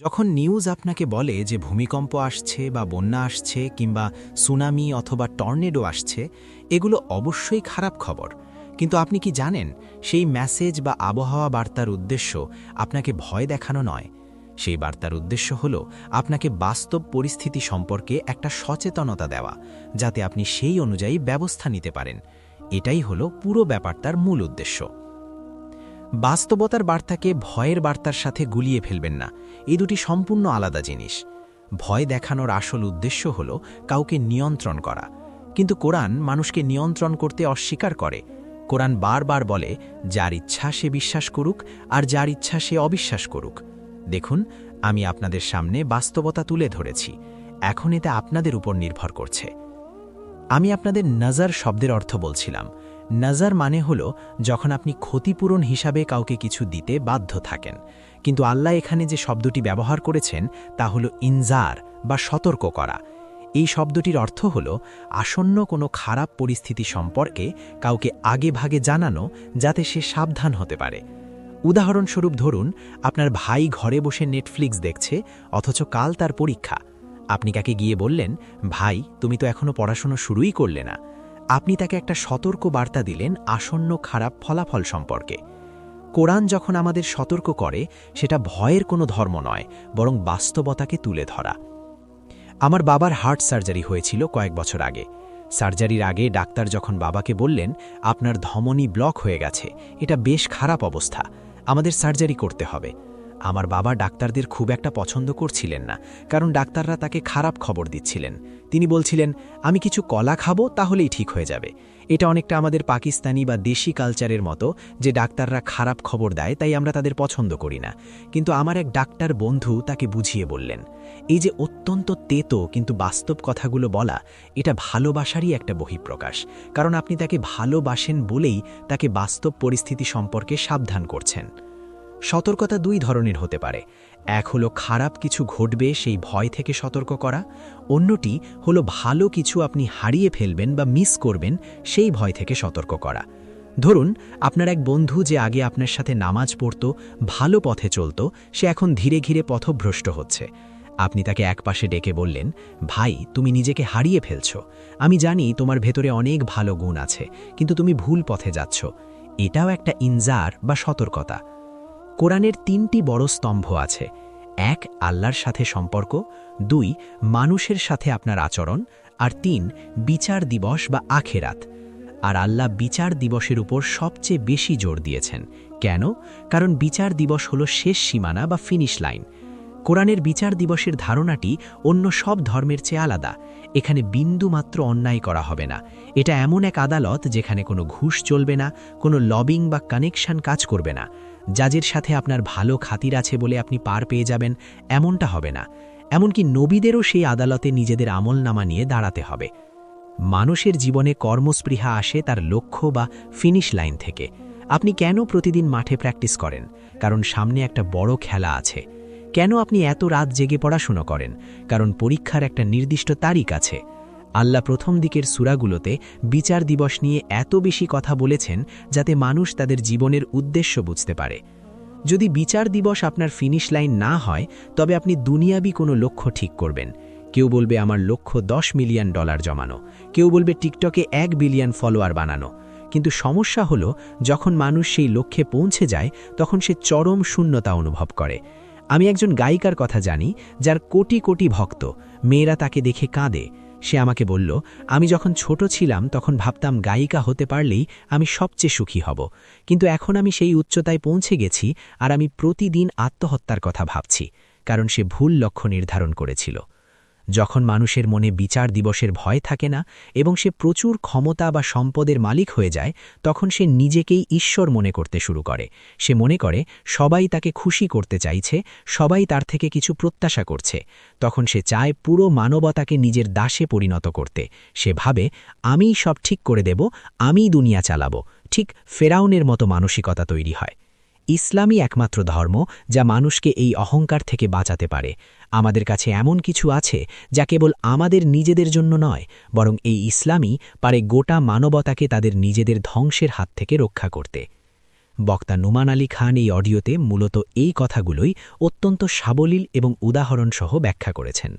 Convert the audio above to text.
যখন নিউজ আপনাকে বলে যে ভূমিকম্প আসছে বা বন্যা আসছে কিংবা সুনামি অথবা টর্নেডো আসছে, এগুলো অবশ্যই খারাপ খবর। কিন্তু আপনি কি জানেন, সেই মেসেজ বা আবহাওয়া বার্তার উদ্দেশ্য আপনাকে ভয় দেখানো নয়? সেই বার্তার উদ্দেশ্য হল আপনাকে বাস্তব পরিস্থিতি সম্পর্কে একটা সচেতনতা দেওয়া, যাতে আপনি সেই অনুযায়ী ব্যবস্থা নিতে পারেন। এটাই হলো পুরো ব্যাপারটার মূল উদ্দেশ্য। বাস্তবতার বার্তাকে ভয়ের বার্তার সাথে গুলিয়ে ফেলবেন না। এই দুটি সম্পূর্ণ আলাদা জিনিস। ভয় দেখানোর আসল উদ্দেশ্য হল কাউকে নিয়ন্ত্রণ করা। কিন্তু কোরআন মানুষকে নিয়ন্ত্রণ করতে অস্বীকার করে। কোরআন বারবার বলে, যার ইচ্ছা সে বিশ্বাস করুক, আর যার ইচ্ছা সে অবিশ্বাস করুক। দেখুন, আমি আপনাদের সামনে বাস্তবতা তুলে ধরেছি। এখন এতে আপনাদের উপর নির্ভর করছে। আমি আপনাদের নজর শব্দের অর্থ বলছিলাম। নজর মানে হল যখন আপনি ক্ষতিপূরণ হিসাবে কাউকে কিছু দিতে বাধ্য থাকেন। কিন্তু আল্লাহ এখানে যে শব্দটি ব্যবহার করেছেন তা হল ইনজার বা সতর্ক করা। এই শব্দটির অর্থ হল আসন্ন কোনো খারাপ পরিস্থিতি সম্পর্কে কাউকে আগে ভাগে জানানো যাতে সে সাবধান হতে পারে। উদাহরণস্বরূপ ধরুন, আপনার ভাই ঘরে বসে নেটফ্লিক্স দেখছে, অথচ কাল তার পরীক্ষা। আপনি কাকে গিয়ে বললেন, ভাই, তুমি তো এখনও পড়াশুনো শুরুই করলে না। আপনি তাকে একটা সতর্ক বার্তা দিলেন আসন্ন খারাপ ফলাফল সম্পর্কে। কোরআন যখন আমাদের সতর্ক করে, সেটা ভয়ের কোনো ধর্ম নয়, বরং বাস্তবতাকে তুলে ধরা। আমার বাবার হার্ট সার্জারি হয়েছিল কয়েক বছর আগে। সার্জারির আগে ডাক্তার যখন বাবাকে বললেন, আপনার ধমনী ব্লক হয়ে গেছে, এটা বেশ খারাপ অবস্থা, আমাদের সার্জারি করতে হবে। আমার বাবা ডাক্তারদের খুব একটা পছন্দ করছিলেন না, কারণ ডাক্তাররা তাকে খারাপ খবর দিচ্ছিলেন। তিনি বলছিলেন, আমি কিছু কলা খাব, তাহলেই ঠিক হয়ে যাবে। এটা অনেকটা আমাদের পাকিস্তানি বা দেশি কালচারের মতো, যে ডাক্তাররা খারাপ খবর দেয়, তাই আমরা তাদের পছন্দ করি না। কিন্তু আমার এক ডাক্তার বন্ধু তাকে বুঝিয়ে বললেন, এই যে অত্যন্ত তেতো কিন্তু বাস্তব কথাগুলো বলা, এটা ভালোবাসারই একটা বহিঃপ্রকাশ। কারণ আপনি তাকে ভালোবাসেন বলেই তাকে বাস্তব পরিস্থিতি সম্পর্কে সাবধান করছেন। সতর্কতা দুই ধরনের হতে পারে। এক হলো খারাপ কিছু ঘটবে সেই ভয় থেকে সতর্ক করা। অন্যটি হলো ভালো কিছু আপনি হারিয়ে ফেলবেন বা মিস করবেন সেই ভয় থেকে সতর্ক করা। ধরুন, আপনার এক বন্ধু যে আগে আপনার সাথে নামাজ পড়ত, ভালো পথে চলত, সে এখন ধীরে ধীরে পথভ্রষ্ট হচ্ছে। আপনি তাকে একপাশে ডেকে বললেন, ভাই, তুমি নিজেকে হারিয়ে ফেলছ। আমি জানি তোমার ভেতরে অনেক ভালো গুণ আছে, কিন্তু তুমি ভুল পথে যাচ্ছ। এটাও একটা ইনজার বা সতর্কতা। কোরআনের তিনটি বড় স্তম্ভ আছে। এক, আল্লাহর সাথে সম্পর্ক। দুই, মানুষের সাথে আপনার আচরণ। আর তিন, বিচার দিবস বা আখেরাত। আর আল্লাহ বিচার দিবসের উপর সবচেয়ে বেশি জোর দিয়েছেন। কেন? কারণ বিচার দিবস হলো শেষ সীমানা বা ফিনিশ লাইন কোরআনের বিচার দিবসের ধারণাটি অন্য সব ধর্মের চেয়ে আলাদা। এখানে বিন্দু মাত্র অন্যায় করা হবে না। এটা এমন এক আদালত যেখানে কোনো ঘুষ চলবে না, কোনো লবিং বা কানেকশন কাজ করবে না। জাজের সাথে আপনার ভালো খাতির আছে বলে আপনি পার পেয়ে যাবেন, এমনটা হবে না। এমনকি নবীদেরও সেই আদালতে নিজেদের আমলনামা নিয়ে দাঁড়াতে হবে। মানুষের জীবনে কর্মস্পৃহা আসে তার লক্ষ্য বা ফিনিশ লাইন থেকে। আপনি কেন প্রতিদিন মাঠে প্র্যাকটিস করেন? কারণ সামনে একটা বড় খেলা আছে। কেন আপনি এত রাত জেগে পড়াশুনো করেন? কারণ পরীক্ষার একটা নির্দিষ্ট তারিখ আছে। আল্লাহ প্রথম দিকের সুরাগুলোতে বিচার দিবস নিয়ে এত বেশি কথা বলেছেন যাতে মানুষ তাদের জীবনের উদ্দেশ্য বুঝতে পারে। যদি বিচার দিবস আপনার ফিনিশ লাইন না হয়, তবে আপনি দুনিয়াবি কোনো লক্ষ্য ঠিক করবেন। কেউ বলবে, আমার লক্ষ্য দশ মিলিয়ন ডলার জমানো। কেউ বলবে, টিকটকে এক বিলিয়ন ফলোয়ার বানানো। কিন্তু সমস্যা হলো, যখন মানুষ সেই লক্ষ্যে পৌঁছে যায়, তখন সে চরম শূন্যতা অনুভব করে। আমি একজন গায়িকার কথা জানি, যার কোটি কোটি ভক্ত। মেয়েরা তাকে দেখে কাঁদে। সে আমাকে বলল, আমি যখন ছোট ছিলাম, তখন ভাবতাম গায়িকা হতে পারলেই আমি সবচেয়ে সুখী হব। কিন্তু এখন আমি সেই উচ্চতায় পৌঁছে গেছি, আর আমি প্রতিদিন আত্মহত্যার কথা ভাবছি, কারণ সে ভুল লক্ষ্য নির্ধারণ করেছিল। যখন মানুষের মনে বিচার দিবসের ভয় থাকে না এবং সে প্রচুর ক্ষমতা বা সম্পদের মালিক হয়ে যায়, তখন সে নিজেকেই ঈশ্বর মনে করতে শুরু করে। সে মনে করে, সবাই তাকে খুশি করতে চাইছে, সবাই তার থেকে কিছু প্রত্যাশা করছে। তখন সে চায় পুরো মানবতাকে নিজের দাসে পরিণত করতে। সে ভাবে, আমিই সব ঠিক করে দেব, আমিই দুনিয়া চালাব। ঠিক ফেরাউনের মতো মানসিকতা তৈরি হয়। ইসলামই একমাত্র ধর্ম যা মানুষকে এই অহংকার থেকে বাঁচাতে পারে। আমাদের কাছে এমন কিছু আছে যা কেবল আমাদের নিজেদের জন্য নয়, বরং এই ইসলামই পারে গোটা মানবতাকে তাদের নিজেদের ধ্বংসের হাত থেকে রক্ষা করতে। বক্তা নুমান আলী খান এই অডিওতে মূলত এই কথাগুলোই অত্যন্ত সাবলীল এবং উদাহরণসহ ব্যাখ্যা করেছেন।